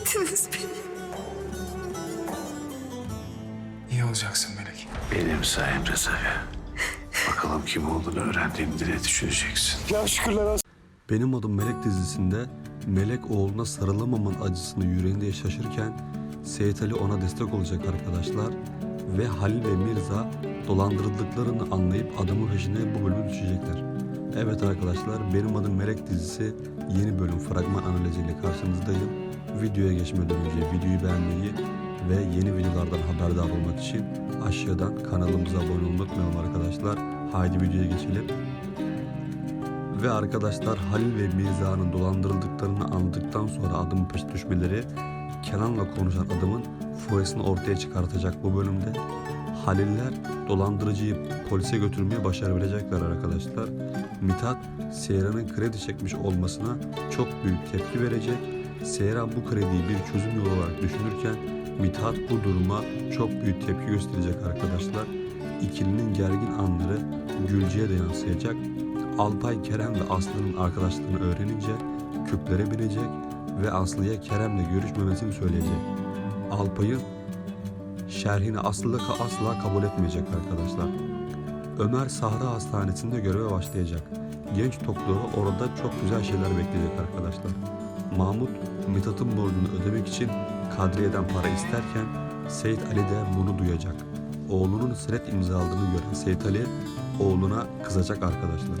ettiniz beni. İyi olacaksın Melek. Benim sayemde tabii. Bakalım kim olduğunu öğrendiğimde ne düşüneceksin? Benim Adım Melek dizisinde Melek oğluna sarılamamanın acısını yüreğinde yaşaşırken Seyit Ali ona destek olacak arkadaşlar ve Halil ve Mirza dolandırıldıklarını anlayıp adamın peşine bu bölümü düşecekler. Evet arkadaşlar benim adım Melek dizisi yeni bölüm fragman analiziyle karşınızdayım. Videoya geçmeden önce videoyu beğenmeyi ve yeni videolardan haberdar olmak için aşağıdan kanalımıza abone olmayı unutmayalım arkadaşlar. Haydi videoya geçelim. Ve arkadaşlar Halil ve Mirza'nın dolandırıldıklarını anladıktan sonra adamın peş düşmeleri Kenan'la konuşan adamın foyasını ortaya çıkartacak bu bölümde. Haliller dolandırıcıyı polise götürmeye başarabilecekler arkadaşlar. Mithat Seyran'ın kredi çekmiş olmasına çok büyük tepki verecek. Seyran bu krediyi bir çözüm yolu olarak düşünürken Mithat bu duruma çok büyük tepki gösterecek arkadaşlar. İkilinin gergin anları Gülce'ye de yansıyacak. Alpay Kerem ve Aslı'nın arkadaşlığını öğrenince küplere binecek ve Aslı'ya Kerem'le görüşmemesini söyleyecek. Alpay'ın şerhini Aslı da asla kabul etmeyecek arkadaşlar. Ömer Sahra Hastanesi'nde göreve başlayacak. Genç doktoru orada çok güzel şeyler bekleyecek arkadaşlar. Mahmut Mithat'ın borcunu ödemek için Kadriye'den para isterken Seyit Ali de bunu duyacak. Oğlunun senet imzaladığını gören Seyit Ali oğluna kızacak arkadaşlar.